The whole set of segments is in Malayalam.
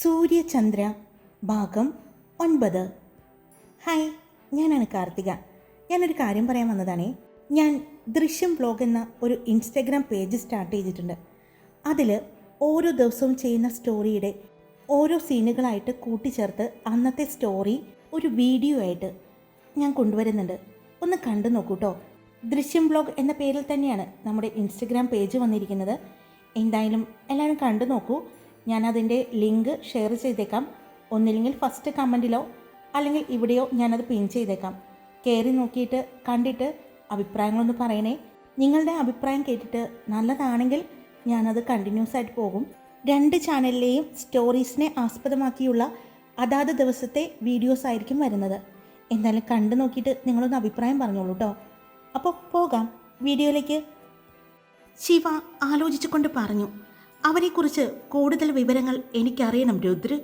സൂര്യചന്ദ്ര ഭാഗം ഒൻപത്. ഹായ് ഞാനാണ് കാർത്തിക. ഞാനൊരു കാര്യം പറയാൻ വന്നതാണേ. ഞാൻ ദൃശ്യം വ്ലോഗ് എന്ന ഒരു ഇൻസ്റ്റഗ്രാം പേജ് സ്റ്റാർട്ട് ചെയ്തിട്ടുണ്ട്. അതിൽ ഓരോ ദിവസവും ചെയ്യുന്ന സ്റ്റോറിയുടെ ഓരോ സീനുകളായിട്ട് കൂട്ടിച്ചേർത്ത് അന്നത്തെ സ്റ്റോറി ഒരു വീഡിയോ ആയിട്ട് ഞാൻ കൊണ്ടുവരുന്നുണ്ട്. ഒന്ന് കണ്ടു നോക്കൂട്ടോ ദൃശ്യം ബ്ലോഗ് എന്ന പേരിൽ തന്നെയാണ് നമ്മുടെ ഇൻസ്റ്റഗ്രാം പേജ് വന്നിരിക്കുന്നത്. എന്തായാലും എല്ലാവരും കണ്ടു നോക്കൂ. ഞാൻ അതിന്റെ ലിങ്ക് ഷെയർ ചെയ്തേക്കാം. ഒന്നില്ലെങ്കിൽ ഫസ്റ്റ് കമന്റിലോ അല്ലെങ്കിൽ ഇവിടെയോ ഞാനത് പിൻ ചെയ്തേക്കാം. കയറി നോക്കിയിട്ട് കണ്ടിട്ട് അഭിപ്രായങ്ങളൊന്ന് പറയണേ. നിങ്ങളുടെ അഭിപ്രായം കേട്ടിട്ട് നല്ലതാണെങ്കിൽ ഞാനത് കണ്ടിന്യൂസ് ആയിട്ട് പോകും. രണ്ട് ചാനലിലെയും സ്റ്റോറീസിനെ ആസ്പദമാക്കിയുള്ള അതാത് ദിവസത്തെ വീഡിയോസ് ആയിരിക്കും വരുന്നത്. എന്തായാലും കണ്ടു നോക്കിയിട്ട് നിങ്ങളൊന്ന് അഭിപ്രായം പറഞ്ഞോളൂ കേട്ടോ അപ്പോൾ പോകാം. വീഡിയോയിലേക്ക്. ശിവ ആലോചിച്ചുകൊണ്ട് പറഞ്ഞു. അവരെക്കുറിച്ച് കൂടുതൽ വിവരങ്ങൾ എനിക്കറിയണം രുദ്ര.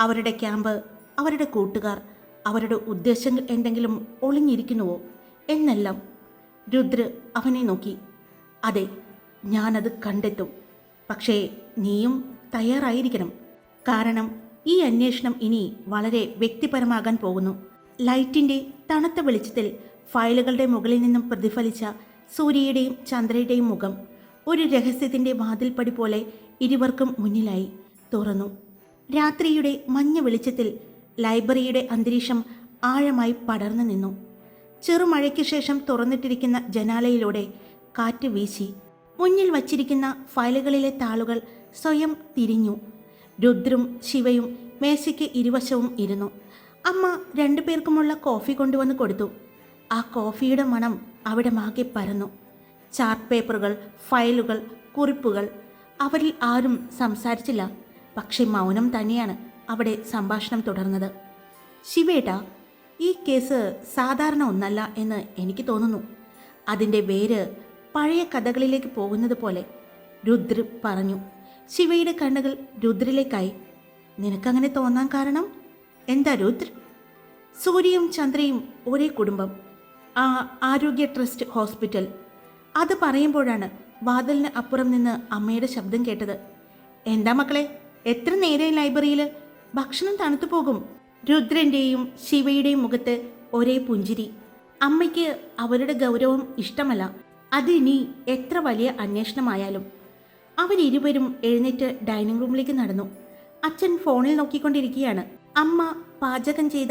അവരുടെ ക്യാമ്പ് അവരുടെ കൂട്ടുകാർ അവരുടെ ഉദ്ദേശങ്ങൾ എന്തെങ്കിലും ഒളിഞ്ഞിരിക്കുന്നുവോ എന്നെല്ലാം രുദ്ര അവനെ നോക്കി. അതെ ഞാനത് കണ്ടെത്തും. പക്ഷേ നീയും തയ്യാറായിരിക്കണം. കാരണം ഈ അന്വേഷണം ഇനി വളരെ വ്യക്തിപരമാകാൻ പോകുന്നു. ലൈറ്റിന്റെ തണുത്ത വെളിച്ചത്തിൽ ഫയലുകളുടെ മുകളിൽ നിന്നും പ്രതിഫലിച്ച സൂര്യയുടെയും ചന്ദ്രയുടെയും മുഖം ഒരു രഹസ്യത്തിന്റെ വാതിൽപ്പടി പോലെ ഇരുവർക്കും മുന്നിലായി തുറന്നു. രാത്രിയുടെ മഞ്ഞ വെളിച്ചത്തിൽ ലൈബ്രറിയുടെ അന്തരീക്ഷം ആഴമായി പടർന്നു നിന്നു. ചെറുമഴയ്ക്ക് ശേഷം തുറന്നിട്ടിരിക്കുന്ന ജനാലയിലൂടെ കാറ്റ് വീശി. മുന്നിൽ വച്ചിരിക്കുന്ന ഫയലുകളിലെ താളുകൾ സ്വയം തിരിഞ്ഞു. രുദ്രും ശിവയും മേശയ്ക്ക് ഇരുവശവും ഇരുന്നു. അമ്മ രണ്ടുപേർക്കുമുള്ള കോഫി കൊണ്ടുവന്ന് കൊടുത്തു. ആ കോഫിയുടെ മണം അവിടെ മാകെ പരന്നു. ചാർട്ട് പേപ്പറുകൾ ഫയലുകൾ കുറിപ്പുകൾ. അവരിൽ ആരും സംസാരിച്ചില്ല. പക്ഷേ മൗനം തന്നെയാണ് അവിടെ സംഭാഷണം തുടർന്നത്. ശിവേട്ട ഈ കേസ് സാധാരണ ഒന്നല്ല എന്ന് എനിക്ക് തോന്നുന്നു. അതിന്റെ വേര് പഴയ കഥകളിലേക്ക് പോകുന്നത് പോലെ. രുദ്ര പറഞ്ഞു ശിവയുടെ കണ്ണുകൾ രുദ്രിലേക്കായി നിനക്കങ്ങനെ തോന്നാൻ കാരണം? എന്താ രുദ്ര? സൂര്യയും ചന്ദ്രയും ഒരേ കുടുംബം. ആ ആരോഗ്യ ട്രസ്റ്റ് ഹോസ്പിറ്റൽ. അത് പറയുമ്പോഴാണ് വാതിലിന് അപ്പുറം നിന്ന് അമ്മയുടെ ശബ്ദം കേട്ടത്. എന്താ മക്കളെ എത്ര നേരെ ലൈബ്രറിയിൽ ഭക്ഷണം തണുത്തു പോകും. രുദ്രന്റെയും ശിവയുടെയും മുഖത്ത് ഒരേ പുഞ്ചിരി. അമ്മയ്ക്ക് അവരുടെ ഗൗരവം ഇഷ്ടമല്ല. അതിനി എത്ര വലിയ അന്വേഷണമായാലും. അവരിരുവരും എഴുന്നേറ്റ് ഡൈനിങ് റൂമിലേക്ക് നടന്നു. അച്ഛൻ ഫോണിൽ നോക്കിക്കൊണ്ടിരിക്കുകയാണ്. അമ്മ പാചകം ചെയ്ത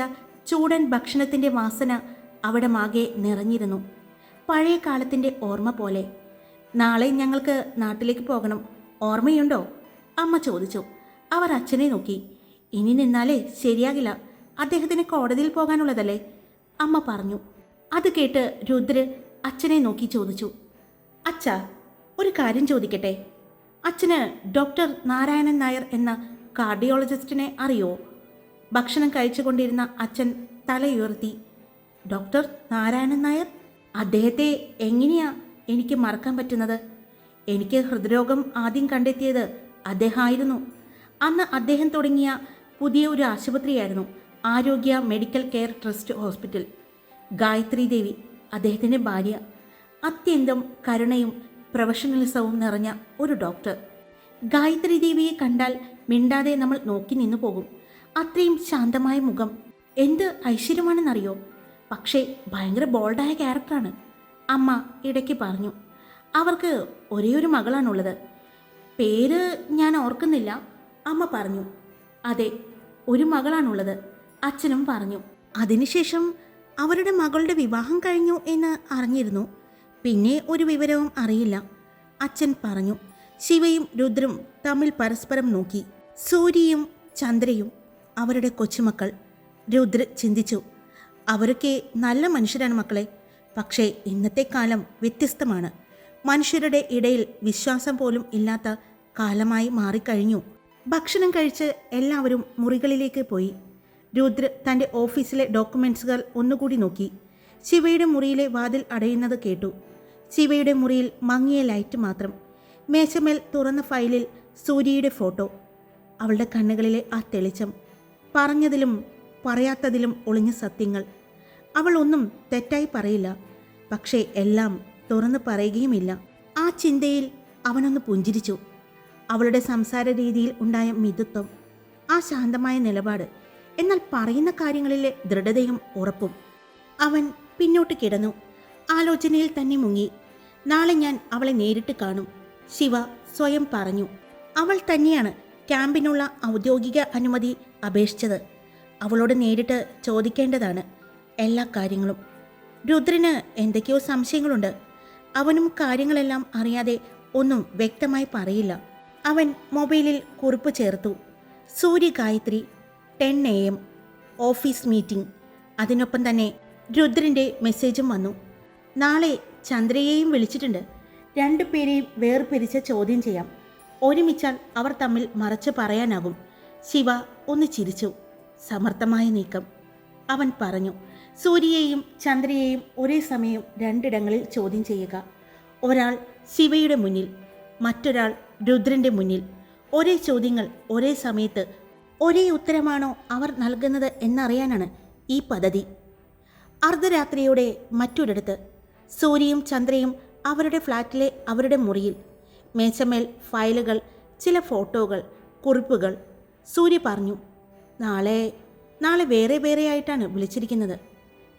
ചൂടൻ ഭക്ഷണത്തിന്റെ വാസന അവിടെ മാകെ നിറഞ്ഞിരുന്നു. പഴയ കാലത്തിന്റെ ഓർമ്മ പോലെ. നാളെ ഞങ്ങൾക്ക് നാട്ടിലേക്ക് പോകണം. ഓർമ്മയുണ്ടോ? അമ്മ ചോദിച്ചു. അവർ അച്ഛനെ നോക്കി. ഇനി നിന്നാലേ ശരിയാകില്ല. അദ്ദേഹത്തിന് കോടതിയിൽ പോകാനുള്ളതല്ലേ? അമ്മ പറഞ്ഞു. അത് കേട്ട് രുദ്ര അച്ഛനെ നോക്കി ചോദിച്ചു. അച്ഛ ഒരു കാര്യം ചോദിക്കട്ടെ? അച്ഛന് ഡോക്ടർ നാരായണൻ നായർ എന്ന കാർഡിയോളജിസ്റ്റിനെ അറിയോ? ഭക്ഷണം കഴിച്ചുകൊണ്ടിരുന്ന അച്ഛൻ തലയുയർത്തി. ഡോക്ടർ നാരായണൻ നായർ? അദ്ദേഹത്തെ എങ്ങനെയാ എനിക്ക് മറക്കാൻ പറ്റുന്നത്? എനിക്ക് ഹൃദ്രോഗം ആദ്യം കണ്ടെത്തിയത് അദ്ദേഹമായിരുന്നു. അന്ന് അദ്ദേഹം തുടങ്ങിയ പുതിയ ഒരു ആശുപത്രിയായിരുന്നു Arogya medical care trust hospital. Gayathri Devi അദ്ദേഹത്തിന്റെ ഭാര്യ. അത്യന്തം കരുണയും പ്രൊഫഷണലിസവും നിറഞ്ഞ ഒരു ഡോക്ടർ. ഗായത്രി ദേവിയെ കണ്ടാൽ മിണ്ടാതെ നമ്മൾ നോക്കി നിന്നു പോകും. അത്രയും ശാന്തമായ മുഖം. എന്ത് ഐശ്വര്യമാണെന്നറിയോ? പക്ഷേ ഭയങ്കര ബോൾഡായ ക്യാരക്ടറാണ് അമ്മ ഇടയ്ക്ക് പറഞ്ഞു അവർക്ക് ഒരേ ഒരു മകളാണുള്ളത്. പേര് ഞാൻ ഓർക്കുന്നില്ല അമ്മ പറഞ്ഞു. അതെ ഒരു മകളാണുള്ളത് അച്ഛനും പറഞ്ഞു. അതിനുശേഷം അവരുടെ മകളുടെ വിവാഹം കഴിഞ്ഞു എന്ന് അറിഞ്ഞിരുന്നു. പിന്നെ ഒരു വിവരവും അറിയില്ല. അച്ഛൻ പറഞ്ഞു ശിവയും രുദ്രും തമ്മിൽ പരസ്പരം നോക്കി. സൂര്യയും ചന്ദ്രയും അവരുടെ കൊച്ചുമക്കൾ. രുദ്ര ചിന്തിച്ചു അവരൊക്കെ നല്ല മനുഷ്യരാണ് മക്കളെ. പക്ഷേ ഇന്നത്തെ കാലം വ്യത്യസ്തമാണ്. മനുഷ്യരുടെ ഇടയിൽ വിശ്വാസം പോലും ഇല്ലാത്ത കാലമായി മാറിക്കഴിഞ്ഞു. ഭക്ഷണം കഴിച്ച് എല്ലാവരും മുറികളിലേക്ക് പോയി. രുദ്ര തന്റെ ഓഫീസിലെ ഡോക്യുമെൻസുകൾ ഒന്നുകൂടി നോക്കി. ശിവയുടെ മുറിയിലെ വാതിൽ അടയുന്നത് കേട്ടു. ശിവയുടെ മുറിയിൽ മങ്ങിയ ലൈറ്റ് മാത്രം. മേശമേൽ തുറന്ന ഫയലിൽ സൂര്യയുടെ ഫോട്ടോ. അവളുടെ കണ്ണുകളിലെ ആ തെളിച്ചം. പറഞ്ഞതിലും പറയാത്തതിലും ഒളിഞ്ഞ സത്യങ്ങൾ. അവൾ ഒന്നും തെറ്റായി പറയില്ല. പക്ഷേ എല്ലാം തുറന്നു പറയുകയുമില്ല. ആ ചിന്തയിൽ അവനൊന്ന് പുഞ്ചിരിച്ചു. അവളുടെ സംസാര രീതിയിൽ ഉണ്ടായ മിതത്വം ആ ശാന്തമായ നിലപാട് എന്നാൽ പറയുന്ന കാര്യങ്ങളിലെ ദൃഢതയും ഉറപ്പും. അവൻ പിന്നോട്ട് കിടന്നു. ആലോചനയിൽ തന്നെ മുങ്ങി. നാളെ ഞാൻ അവളെ നേരിട്ട് കാണും. ശിവ സ്വയം പറഞ്ഞു. അവൾ തന്നെയാണ് ക്യാമ്പിനുള്ള ഔദ്യോഗിക അനുമതി അപേക്ഷിച്ചത്. അവളോട് നേരിട്ട് ചോദിക്കേണ്ടതാണ്. എല്ലാ കാര്യങ്ങളും. രുദ്രന് എന്തൊക്കെയോ സംശയങ്ങളുണ്ട്. അവനും കാര്യങ്ങളെല്ലാം അറിയാതെ ഒന്നും വ്യക്തമായി പറയില്ല. അവൻ മൊബൈലിൽ കുറിപ്പ് ചേർത്തു. Surya Gayathri ten A M office meeting. അതിനൊപ്പം തന്നെ രുദ്രന്റെ മെസ്സേജും വന്നു. നാളെ ചന്ദ്രയെയും വിളിച്ചിട്ടുണ്ട്. രണ്ടു പേരെയും വേർപിരിച്ച് ചോദ്യം ചെയ്യാം. ഒരുമിച്ചാൽ അവർ തമ്മിൽ മറച്ചു പറയാനാകും. ശിവ ഒന്ന് ചിരിച്ചു. സമർത്ഥമായ നീക്കം. അവൻ പറഞ്ഞു സൂര്യയെയും ചന്ദ്രയെയും ഒരേ സമയം രണ്ടിടങ്ങളിൽ ചോദ്യം ചെയ്യുക. ഒരാൾ ശിവയുടെ മുന്നിൽ മറ്റൊരാൾ രുദ്രന്റെ മുന്നിൽ. ഒരേ ചോദ്യങ്ങൾ ഒരേ സമയത്ത് ഒരേ ഉത്തരമാണോ അവർ നൽകുന്നത് എന്നറിയാനാണ് ഈ പദ്ധതി. അർദ്ധരാത്രിയോടെ മറ്റൊരിടത്ത് സൂര്യയും ചന്ദ്രയും അവരുടെ ഫ്ലാറ്റിലെ അവരുടെ മുറിയിൽ. മേശമേൽ ഫയലുകൾ ചില ഫോട്ടോകൾ കുറിപ്പുകൾ. സൂര്യ പറഞ്ഞു നാളെ നാളെ വേറെ വേറെ ആയിട്ടാണ് വിളിച്ചിരിക്കുന്നത്.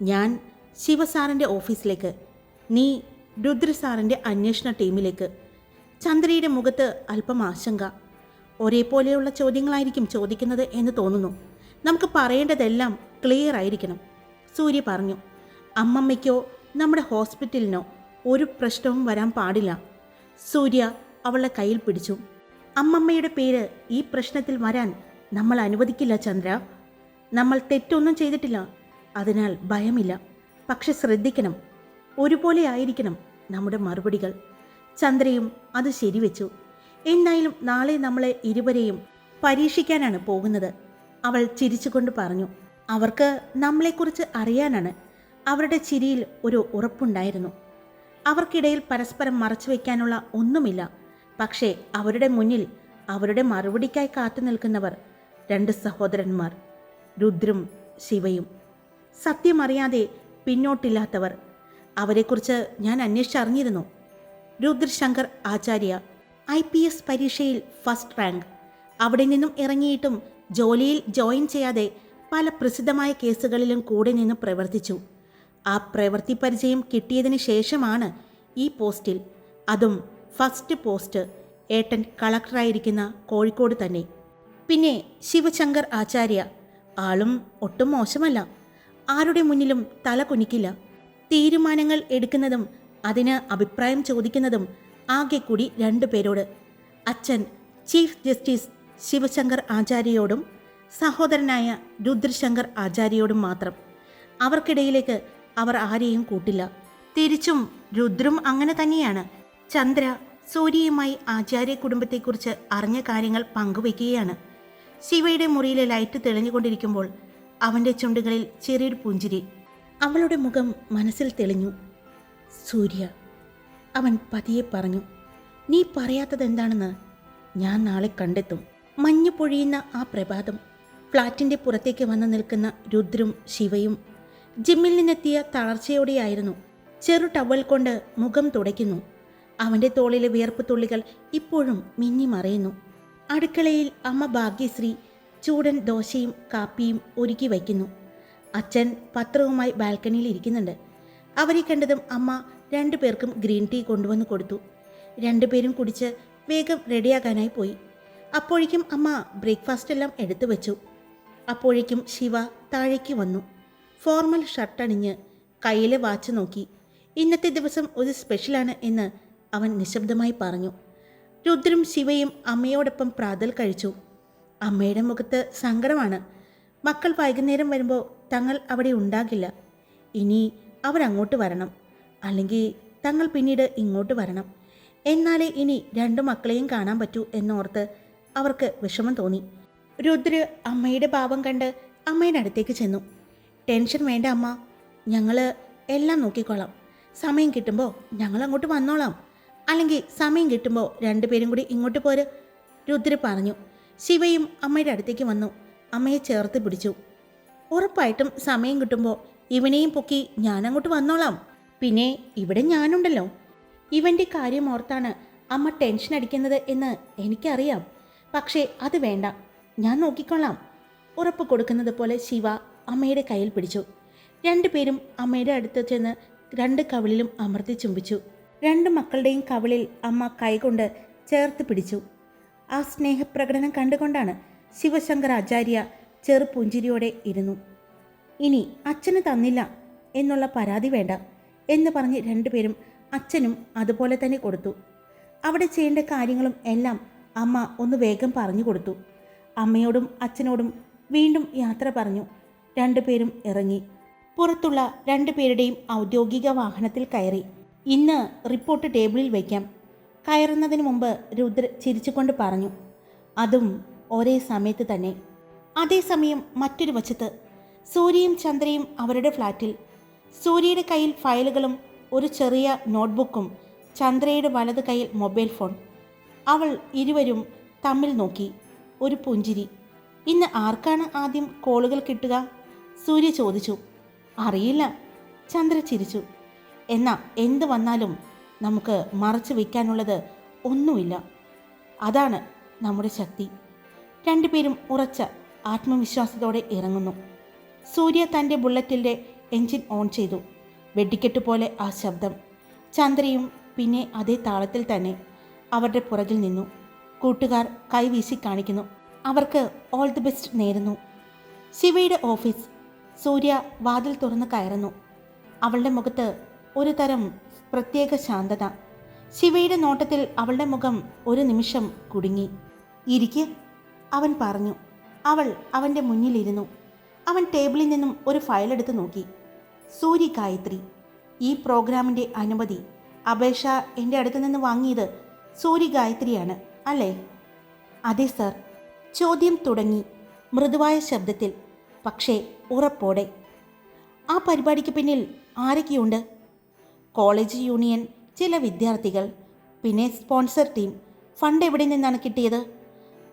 ഞാൻ ശിവസാറിന്റെ ഓഫീസിലേക്ക് നീ രുദ്രസാറിന്റെ അന്വേഷണ ടീമിലേക്ക്. ചന്ദ്രയുടെ മുഖത്ത് അല്പം ആശങ്ക. ഒരേപോലെയുള്ള ചോദ്യങ്ങളായിരിക്കും ചോദിക്കുന്നത് എന്ന് തോന്നുന്നു. നമുക്ക് പറയേണ്ടതെല്ലാം ക്ലിയർ ആയിരിക്കണം. സൂര്യ പറഞ്ഞു അമ്മമ്മയ്ക്കോ നമ്മുടെ ഹോസ്പിറ്റലിനോ ഒരു പ്രശ്നവും വരാൻ പാടില്ല. സൂര്യ അവളുടെ കയ്യിൽ പിടിച്ചു. അമ്മമ്മയുടെ പേര് ഈ പ്രശ്നത്തിൽ വരാൻ നമ്മൾ അനുവദിക്കില്ല ചന്ദ്ര. നമ്മൾ തെറ്റൊന്നും ചെയ്തിട്ടില്ല. അതിനാൽ ഭയമില്ല. പക്ഷെ ശ്രദ്ധിക്കണം. ഒരുപോലെ ആയിരിക്കണം നമ്മുടെ മറുപടികൾ. ചന്ദ്രയും അത് ശരിവെച്ചു. എന്നായാലും നാളെ നമ്മളെ ഇരുവരെയും പരീക്ഷിക്കാനാണ് പോകുന്നത്. അവൾ ചിരിച്ചുകൊണ്ട് പറഞ്ഞു അവർക്ക് നമ്മളെക്കുറിച്ച് അറിയാനാണ്. അവരുടെ ചിരിയിൽ ഒരു ഉറപ്പുണ്ടായിരുന്നു. അവർക്കിടയിൽ പരസ്പരം മറച്ചു വയ്ക്കാനുള്ള ഒന്നുമില്ല. പക്ഷേ അവരുടെ മുന്നിൽ അവരുടെ മറുപടിക്കായി കാത്തു നിൽക്കുന്നവർ രണ്ട് സഹോദരന്മാർ രുദ്രും ശിവയും. സത്യമറിയാതെ പിന്നോട്ടില്ലാത്തവർ. അവരെക്കുറിച്ച് ഞാൻ അന്വേഷിച്ചറിഞ്ഞിരുന്നു. Rudrashankar Acharya I P S പരീക്ഷയിൽ ഫസ്റ്റ് റാങ്ക്. അവിടെ നിന്നും ഇറങ്ങിയിട്ടും ജോലിയിൽ ജോയിൻ ചെയ്യാതെ പല പ്രസിദ്ധമായ കേസുകളിലും കൂടെ നിന്ന് പ്രവർത്തിച്ചു. ആ പ്രവൃത്തി പരിചയം കിട്ടിയതിന് ശേഷമാണ് ഈ പോസ്റ്റിൽ. അതും ഫസ്റ്റ് പോസ്റ്റ് ഏട്ടൻ കളക്ടറായിരിക്കുന്ന കോഴിക്കോട് തന്നെ. പിന്നെ ശിവശങ്കർ ആചാര്യ ആളും ഒട്ടും മോശമല്ല. ആരുടെ മുന്നിലും തല കുനിക്കില്ല. തീരുമാനങ്ങൾ എടുക്കുന്നതും അതിന് അഭിപ്രായം ചോദിക്കുന്നതും ആകെ കൂടി രണ്ടു പേരോട്. അച്ഛൻ ചീഫ് ജസ്റ്റിസ് ശിവശങ്കർ ആചാര്യയോടും സഹോദരനായ രുദ്രശങ്കർ ആചാര്യയോടും മാത്രം. അവർക്കിടയിലേക്ക് അവർ ആരെയും കൂട്ടില്ല. തിരിച്ചും രുദ്രും അങ്ങനെ തന്നെയാണ്. ചന്ദ്ര സൂര്യയുമായി ആചാര്യ കുടുംബത്തെക്കുറിച്ച് അറിഞ്ഞ കാര്യങ്ങൾ പങ്കുവയ്ക്കുകയാണ്. ശിവയുടെ മുറിയിലെ ലൈറ്റ് തെളിഞ്ഞുകൊണ്ടിരിക്കുമ്പോൾ അവന്റെ ചുണ്ടുകളിൽ ചെറിയൊരു പുഞ്ചിരി. അവളുടെ മുഖം മനസ്സിൽ തെളിഞ്ഞു. സൂര്യ അവൻ പതിയെ പറഞ്ഞു നീ പറയാത്തത് എന്താണെന്ന് ഞാൻ നാളെ കണ്ടെത്തും മഞ്ഞ് പൊഴിയുന്ന ആ പ്രഭാതം ഫ്ലാറ്റിന്റെ പുറത്തേക്ക് വന്നു നിൽക്കുന്ന രുദ്രും ശിവയും ജിമ്മിൽ നിന്നെത്തിയ തളർച്ചയോടെയായിരുന്നു. ചെറു ടവൽ കൊണ്ട് മുഖം തുടയ്ക്കുന്നു. അവന്റെ തോളിലെ വിയർപ്പ് തുള്ളികൾ ഇപ്പോഴും മിന്നി മറയുന്നു അടുക്കളയിൽ അമ്മ ഭാഗ്യശ്രീ ചൂടൻ ദോശയും കാപ്പിയും ഒരുക്കി വയ്ക്കുന്നു. അച്ഛൻ പത്രവുമായി ബാൽക്കണിയിൽ ഇരിക്കുന്നുണ്ട്. അവരെ കണ്ടതും അമ്മ രണ്ടു പേർക്കും ഗ്രീൻ ടീ കൊണ്ടുവന്ന് കൊടുത്തു. രണ്ടുപേരും കുടിച്ച് വേഗം റെഡിയാകാനായി പോയി. അപ്പോഴേക്കും അമ്മ ബ്രേക്ക്ഫാസ്റ്റ് എല്ലാം എടുത്തു വെച്ചു. അപ്പോഴേക്കും ശിവ താഴേക്ക് വന്നു. ഫോർമൽ ഷർട്ട് അണിഞ്ഞ് കയ്യിലെ വാച്ച് നോക്കി. ഇന്നത്തെ ദിവസം ഒരു സ്പെഷ്യലാണ് എന്ന് അവൻ നിശബ്ദമായി പറഞ്ഞു. രുദ്രും ശിവയും അമ്മയോടൊപ്പം പ്രാതൽ കഴിച്ചു. അമ്മയുടെ മുഖത്ത് സങ്കടമാണ്. മക്കൾ വൈകുന്നേരം വരുമ്പോൾ തങ്ങൾ അവിടെ ഉണ്ടാകില്ല. ഇനി അവരങ്ങോട്ട് വരണം. അല്ലെങ്കിൽ തങ്ങൾ പിന്നീട് ഇങ്ങോട്ട് വരണം. എന്നാലേ ഇനി രണ്ടു മക്കളെയും കാണാൻ പറ്റൂ എന്നോർത്ത് അവർക്ക് വിഷമം തോന്നി. രുദ്ര അമ്മയുടെ ഭാവം കണ്ട് അമ്മയുടെ അടുത്തേക്ക് ചെന്നു. ടെൻഷൻ വേണ്ട അമ്മ ഞങ്ങൾ എല്ലാം നോക്കിക്കോളാം. സമയം കിട്ടുമ്പോൾ ഞങ്ങൾ അങ്ങോട്ട് വന്നോളാം. അല്ലെങ്കിൽ സമയം കിട്ടുമ്പോൾ രണ്ടുപേരും കൂടി ഇങ്ങോട്ട് പോര് രുദ്ര പറഞ്ഞു. ശിവയും അമ്മയുടെ അടുത്തേക്ക് വന്നു. അമ്മയെ ചേർത്ത് പിടിച്ചു. ഉറപ്പായിട്ടും സമയം കിട്ടുമ്പോൾ ഇവനെയും പൊക്കി ഞാനങ്ങോട്ട് വന്നോളാം. പിന്നെ ഇവിടെ ഞാനുണ്ടല്ലോ. ഇവന്റെ കാര്യം ഓർത്താണ് അമ്മ ടെൻഷൻ അടിക്കുന്നത് എന്ന് എനിക്കറിയാം. പക്ഷേ അത് വേണ്ട. ഞാൻ നോക്കിക്കൊള്ളാം. ഉറപ്പ് കൊടുക്കുന്നത് പോലെ ശിവ അമ്മയുടെ കയ്യിൽ പിടിച്ചു. രണ്ടുപേരും അമ്മയുടെ അടുത്ത് ചെന്ന് രണ്ട് കവിളിലും അമർത്തി ചുംബിച്ചു. രണ്ട് മക്കളുടെയും കവിളിൽ അമ്മ കൈകൊണ്ട് ചേർത്ത് പിടിച്ചു. ആ സ്നേഹപ്രകടനം കണ്ടുകൊണ്ടാണ് ശിവശങ്കർ ആചാര്യ ചെറുപുഞ്ചിരിയോടെ ഇരുന്നു. ഇനി അച്ഛന് തന്നില്ല എന്നുള്ള പരാതി വേണ്ട എന്ന് പറഞ്ഞ് രണ്ടുപേരും അച്ഛനും അതുപോലെ തന്നെ കൊടുത്തു. അവിടെ ചെയ്യേണ്ട കാര്യങ്ങളും എല്ലാം അമ്മ ഒന്ന് വേഗം പറഞ്ഞു കൊടുത്തു. അമ്മയോടും അച്ഛനോടും വീണ്ടും യാത്ര പറഞ്ഞു. രണ്ടുപേരും ഇറങ്ങി. പുറത്തുള്ള രണ്ടുപേരുടെയും ഔദ്യോഗിക വാഹനത്തിൽ കയറി. ഇന്ന് റിപ്പോർട്ട് ടേബിളിൽ വയ്ക്കാം കയറുന്നതിന് മുമ്പ് രുദ്ര ചിരിച്ചുകൊണ്ട് പറഞ്ഞു അതും ഒരേ സമയത്ത് തന്നെ. അതേസമയം മറ്റൊരു വശത്ത് സൂര്യയും ചന്ദ്രയും അവരുടെ ഫ്ലാറ്റിൽ. സൂര്യയുടെ കയ്യിൽ ഫയലുകളും ഒരു ചെറിയ നോട്ട്ബുക്കും ചന്ദ്രയുടെ വലത് കയ്യിൽ മൊബൈൽ ഫോൺ. അവൾ ഇരുവരും തമ്മിൽ നോക്കി ഒരു പുഞ്ചിരി. ഇന്ന് ആർക്കാണ് ആദ്യം കോളുകൾ കിട്ടുക? സൂര്യ ചോദിച്ചു. അറിയില്ല. ചന്ദ്ര ചിരിച്ചു. എന്നാൽ എന്ത് വന്നാലും നമുക്ക് മറച്ചു വയ്ക്കാനുള്ളത് ഒന്നുമില്ല. അതാണ് നമ്മുടെ ശക്തി. രണ്ടുപേരും ഉറച്ച ആത്മവിശ്വാസത്തോടെ ഇറങ്ങുന്നു. സൂര്യ തന്റെ ബുള്ളറ്റിന്റെ എൻജിൻ ഓൺ ചെയ്തു. വെടിക്കെട്ട് പോലെ ആ ശബ്ദം. ചന്ദ്രയും പിന്നെ അതേ താളത്തിൽ തന്നെ അവരുടെ പുറകിൽ നിന്നു. കൂട്ടുകാർ കൈവീശി കാണിക്കുന്നു. അവർക്ക് ഓൾ ദി ബെസ്റ്റ് നേരുന്നു. ശിവയുടെ ഓഫീസ് സൂര്യ വാതിൽ തുറന്ന് കയറുന്നു. അവളുടെ മുഖത്ത് ഒരു തരം പ്രത്യേക ശാന്തത. ശിവയുടെ നോട്ടത്തിൽ അവളുടെ മുഖം ഒരു നിമിഷം കുടുങ്ങി. ഇരിക്ക് അവൻ പറഞ്ഞു. അവൾ അവന്റെ മുന്നിലിരുന്നു. അവൻ ടേബിളിൽ നിന്നും ഒരു ഫയൽ എടുത്ത് നോക്കി. സൂര്യ ഗായത്രി ഈ പ്രോഗ്രാമിന്റെ അനുമതി. അപേക്ഷ എന്റെ അടുത്ത് നിന്ന് വാങ്ങിയത് സൂര്യ ഗായത്രിയാണ് അല്ലേ? അതെ സർ. ചോദ്യം തുടങ്ങി മൃദുവായ ശബ്ദത്തിൽ. പക്ഷേ ഉറപ്പോടെ. ആ പരിപാടിക്ക് പിന്നിൽ ആരൊക്കെയുണ്ട്? കോളേജ് യൂണിയൻ ചില വിദ്യാർത്ഥികൾ പിന്നെ സ്പോൺസർ ടീം. ഫണ്ട് എവിടെ നിന്നാണ് കിട്ടിയത്?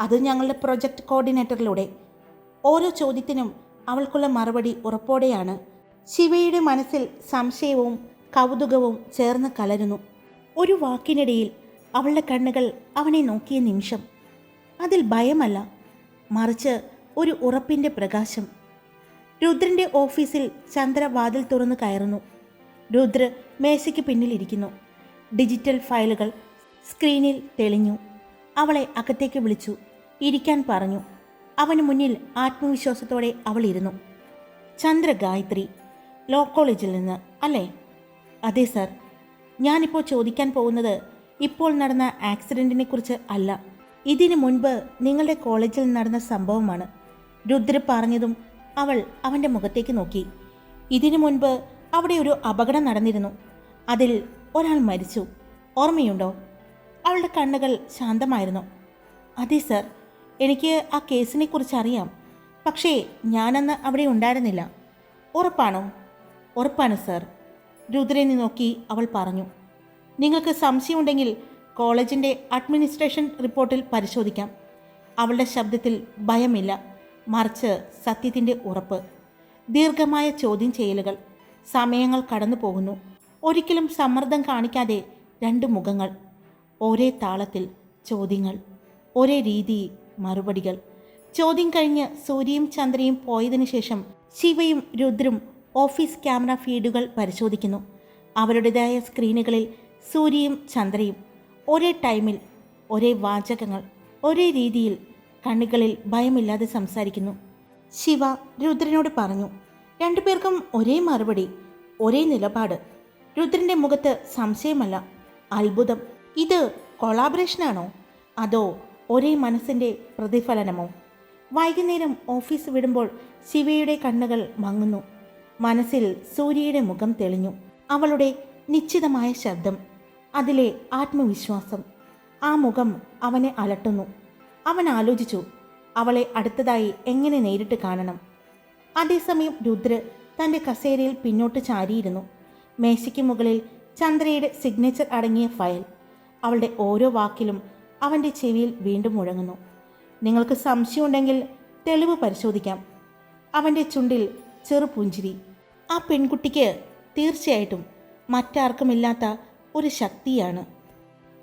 അത് ഞങ്ങളുടെ പ്രൊജക്ട് കോർഡിനേറ്ററിലൂടെ. ഓരോ ചോദ്യത്തിനും അവൾക്കുള്ള മറുപടി ഉറപ്പോടെയാണ്. ശിവയുടെ മനസ്സിൽ സംശയവും കൗതുകവും ചേർന്ന് കലരുന്നു. ഒരു വാക്കിനിടയിൽ അവളുടെ കണ്ണുകൾ അവനെ നോക്കിയ നിമിഷം. അതിൽ ഭയമല്ല മറിച്ച് ഒരു ഉറപ്പിന്റെ പ്രകാശം. രുദ്രന്റെ ഓഫീസിൽ ചന്ദ്ര വാതിൽ തുറന്നു കയറുന്നു. രുദ്ര മേശയ്ക്ക് പിന്നിലിരിക്കുന്നു ഡിജിറ്റൽ ഫയലുകൾ സ്ക്രീനിൽ തെളിഞ്ഞു. അവളെ അകത്തേക്ക് വിളിച്ചു. ഇരിക്കാൻ പറഞ്ഞു. അവന് മുന്നിൽ ആത്മവിശ്വാസത്തോടെ അവൾ ഇരുന്നു. ചന്ദ്ര ഗായത്രി ലോ കോളേജിൽ നിന്ന് അല്ലേ? അതെ സർ. ഞാനിപ്പോൾ ചോദിക്കാൻ പോകുന്നത് ഇപ്പോൾ നടന്ന ആക്സിഡന്റിനെ കുറിച്ച് അല്ല. ഇതിനു മുൻപ് നിങ്ങളുടെ കോളേജിൽ നടന്ന സംഭവമാണ്. രുദ്ര പറഞ്ഞതും അവൾ അവന്റെ മുഖത്തേക്ക് നോക്കി. ഇതിനു മുൻപ് അവിടെ ഒരു അപകടം നടന്നിരുന്നു. അതിൽ ഒരാൾ മരിച്ചു. ഓർമ്മയുണ്ടോ? അവളുടെ കണ്ണുകൾ ശാന്തമായിരുന്നു. അതെ സർ എനിക്ക് ആ കേസിനെ കുറിച്ച് അറിയാം പക്ഷേ ഞാനന്ന് അവിടെ ഉണ്ടായിരുന്നില്ല. ഉറപ്പാണോ? ഉറപ്പാണ് സർ രുദ്രനെ നോക്കി അവൾ പറഞ്ഞു. നിങ്ങൾക്ക് സംശയമുണ്ടെങ്കിൽ കോളേജിന്റെ അഡ്മിനിസ്ട്രേഷൻ റിപ്പോർട്ടിൽ പരിശോധിക്കാം. അവളുടെ ശബ്ദത്തിൽ ഭയമില്ല മറിച്ച് സത്യത്തിന്റെ ഉറപ്പ്. ദീർഘമായ ചോദ്യം ചെയ്യലുകൾ. സമയങ്ങൾ കടന്നു പോകുന്നു. ഒരിക്കലും സമ്മർദ്ദം കാണിക്കാതെ രണ്ട് മുഖങ്ങൾ ഒരേ താളത്തിൽ ചോദ്യങ്ങൾ ഒരേ രീതി മറുപടികൾ. ചോദ്യം കഴിഞ്ഞ് സൂര്യയും ചന്ദ്രയും പോയതിനു ശേഷം ശിവയും രുദ്രും ഓഫീസ് ക്യാമറ ഫീഡുകൾ പരിശോധിക്കുന്നു. അവരുടേതായ സ്ക്രീനുകളിൽ സൂര്യയും ചന്ദ്രയും. ഒരേ ടൈമിൽ ഒരേ വാചകങ്ങൾ ഒരേ രീതിയിൽ കണ്ണുകളിൽ ഭയമില്ലാതെ സംസാരിക്കുന്നു. ശിവ രുദ്രനോട് പറഞ്ഞു രണ്ടുപേർക്കും ഒരേ മറുപടി ഒരേ നിലപാട്. രുദ്രന്റെ മുഖത്ത് സംശയമല്ല അത്ഭുതം. ഇത് കൊളാബറേഷനാണോ? അതോ ഒരേ മനസ്സിന്റെ പ്രതിഫലനമോ? വൈകുന്നേരം ഓഫീസ് വിടുമ്പോൾ ശിവയുടെ കണ്ണുകൾ മങ്ങുന്നു. മനസ്സിൽ സൂര്യയുടെ മുഖം തെളിഞ്ഞു. അവളുടെ നിശ്ചിതമായ ശബ്ദം അതിലെ ആത്മവിശ്വാസം. ആ മുഖം അവനെ അലട്ടുന്നു. അവൻ ആലോചിച്ചു അവളെ അടുത്തതായി എങ്ങനെ നേരിട്ട് കാണണം? അതേസമയം രുദ്ര തന്റെ കസേരയിൽ പിന്നോട്ട് ചാരിയിരുന്നു. മേശയ്ക്ക് മുകളിൽ ചന്ദ്രയുടെ സിഗ്നേച്ചർ അടങ്ങിയ ഫയൽ അവളുടെ ഓരോ വാക്കിലും അവന്റെ ചെവിയിൽ വീണ്ടും മുഴങ്ങുന്നു. നിങ്ങൾക്ക് സംശയമുണ്ടെങ്കിൽ തെളിവ് പരിശോധിക്കാം. അവന്റെ ചുണ്ടിൽ ചെറുപുഞ്ചിരി ആ പെൺകുട്ടിക്ക് തീർച്ചയായിട്ടും മറ്റാർക്കുമില്ലാത്ത ഒരു ശക്തിയാണ്.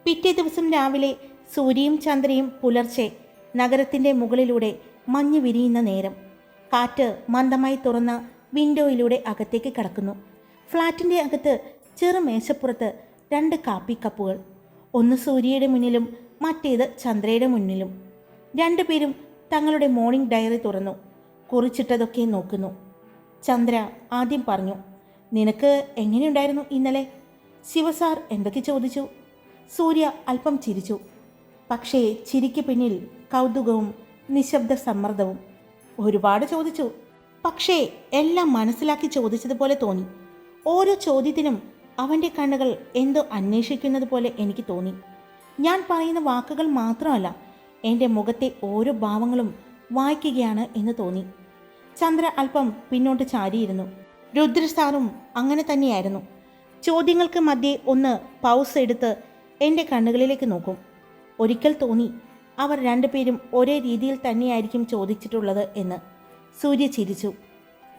പിറ്റേ ദിവസം രാവിലെ സൂര്യയും ചന്ദ്രയും പുലർച്ചെ നഗരത്തിന്റെ മുകളിലൂടെ മഞ്ഞ് വിരിയുന്ന നേരം കാറ്റ് മന്ദമായി തുറന്ന വിൻഡോയിലൂടെ അകത്തേക്ക് കടക്കുന്നു. ഫ്ലാറ്റിന്റെ അകത്ത് ചെറു മേശപ്പുറത്ത് രണ്ട് കാപ്പി കപ്പുകൾ. ഒന്ന് സൂര്യയുടെ മുന്നിലും മറ്റേത് ചന്ദ്രയുടെ മുന്നിലും. രണ്ടുപേരും തങ്ങളുടെ മോർണിംഗ് ഡയറി തുറന്നു. കുറിച്ചിട്ടതൊക്കെ നോക്കുന്നു. ചന്ദ്ര ആദ്യം പറഞ്ഞു നിനക്ക് എങ്ങനെയുണ്ടായിരുന്നു ഇന്നലെ? ശിവസാർ എന്തൊക്കെ ചോദിച്ചു? സൂര്യ അല്പം ചിരിച്ചു. പക്ഷേ ചിരിക്ക് പിന്നിൽ കൗതുകവും നിശബ്ദ സമ്മർദ്ദവും ഒരുപാട് ചോദിച്ചു. പക്ഷേ എല്ലാം മനസ്സിലാക്കി ചോദിച്ചതുപോലെ തോന്നി. ഓരോ ചോദ്യത്തിനും അവന്റെ കണ്ണുകൾ എന്തോ അന്വേഷിക്കുന്നത് പോലെ എനിക്ക് തോന്നി. ഞാൻ പറയുന്ന വാക്കുകൾ മാത്രമല്ല എന്റെ മുഖത്തെ ഓരോ ഭാവങ്ങളും വായിക്കുകയാണ് എന്ന് തോന്നി. ചന്ദ്ര അല്പം പിന്നോട്ട് ചാരിയിരുന്നു. രുദ്രസാറും അങ്ങനെ തന്നെയായിരുന്നു. ചോദ്യങ്ങൾക്ക് മധ്യേ ഒന്ന് പൗസ് എടുത്ത് എന്റെ കണ്ണുകളിലേക്ക് നോക്കും. ഒരിക്കൽ തോന്നി അവർ രണ്ടുപേരും ഒരേ രീതിയിൽ തന്നെയായിരിക്കും ചോദിച്ചിട്ടുള്ളത് എന്ന് സൂര്യ ചിരിച്ചു.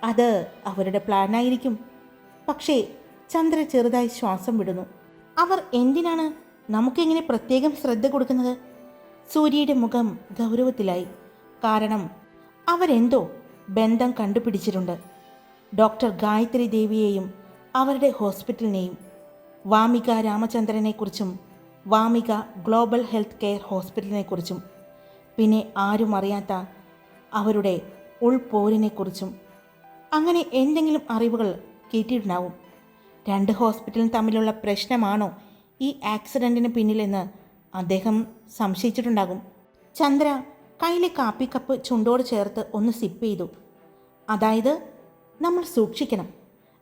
അത് അവരുടെ പ്ലാനായിരിക്കും പക്ഷേ ചന്ദ്ര ചെറുതായി ശ്വാസം വിടുന്നു. അവർ എന്തിനാണ് നമുക്കെങ്ങനെ പ്രത്യേകം ശ്രദ്ധ കൊടുക്കുന്നത്? സൂര്യയുടെ മുഖം ഗൗരവത്തിലായി. കാരണം അവരെന്തോ ബന്ധം കണ്ടുപിടിച്ചിട്ടുണ്ട്. ഡോക്ടർ ഗായത്രി ദേവിയെയും അവരുടെ ഹോസ്പിറ്റലിനെയും വാമിക രാമചന്ദ്രനെക്കുറിച്ചും വാമിക ഗ്ലോബൽ ഹെൽത്ത് കെയർ ഹോസ്പിറ്റലിനെക്കുറിച്ചും പിന്നെ ആരും അറിയാത്ത അവരുടെ ഉൾപോരിനെക്കുറിച്ചും. അങ്ങനെ എന്തെങ്കിലും അറിവുകൾ കിട്ടിയിട്ടുണ്ടാവും രണ്ട് ഹോസ്പിറ്റലും തമ്മിലുള്ള പ്രശ്നമാണോ ഈ ആക്സിഡന്റിന് പിന്നിലെന്ന് അദ്ദേഹം സംശയിച്ചിട്ടുണ്ടാകും. ചന്ദ്ര കയ്യിലെ കാപ്പി കപ്പ് ചുണ്ടോട് ചേർത്ത് ഒന്ന് സിപ്പ് ചെയ്തു. അതായത് നമ്മൾ സൂക്ഷിക്കണം.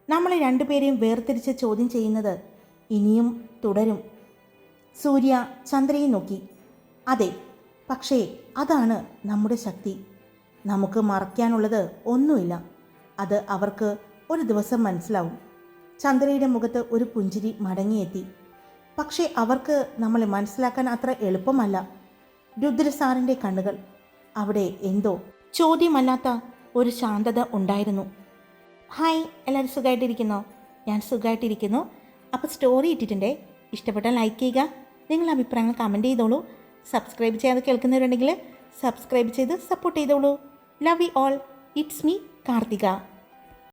നമ്മളെ രണ്ടുപേരെയും വേർതിരിച്ച് ചോദ്യം ചെയ്യുന്നത് ഇനിയും തുടരും. സൂര്യ ചന്ദ്രയെ നോക്കി. അതെ പക്ഷേ അതാണ് നമ്മുടെ ശക്തി. നമുക്ക് മറയ്ക്കാനുള്ളത് ഒന്നുമില്ല. അത് അവർക്ക് ഒരു ദിവസം മനസ്സിലാവും. ചന്ദ്രയുടെ മുഖത്ത് ഒരു പുഞ്ചിരി മടങ്ങിയെത്തി. പക്ഷേ അവർക്ക് നമ്മളെ മനസ്സിലാക്കാൻ അത്ര എളുപ്പമല്ല. രുദ്രസാറിന്റെ കണ്ണുകൾ. അവിടെ എന്തോ ചോദ്യമല്ലാത്ത ഒരു ശാന്തത ഉണ്ടായിരുന്നു. ഹായ് എല്ലാവരും സുഖമായിട്ടിരിക്കുന്നോ? ഞാൻ സുഖമായിട്ടിരിക്കുന്നു. അപ്പോൾ സ്റ്റോറി ഇട്ടിട്ടുണ്ടേ. ഇഷ്ടപ്പെട്ടാൽ ലൈക്ക് ചെയ്യുക. നിങ്ങളുടെ അഭിപ്രായങ്ങൾ കമന്റ് ചെയ്തോളൂ. സബ്സ്ക്രൈബ് ചെയ്യാതെ കേൾക്കുന്നവരുണ്ടെങ്കിൽ സബ്സ്ക്രൈബ് ചെയ്ത് സപ്പോർട്ട് ചെയ്തോളൂ. Love you all it's me Karthika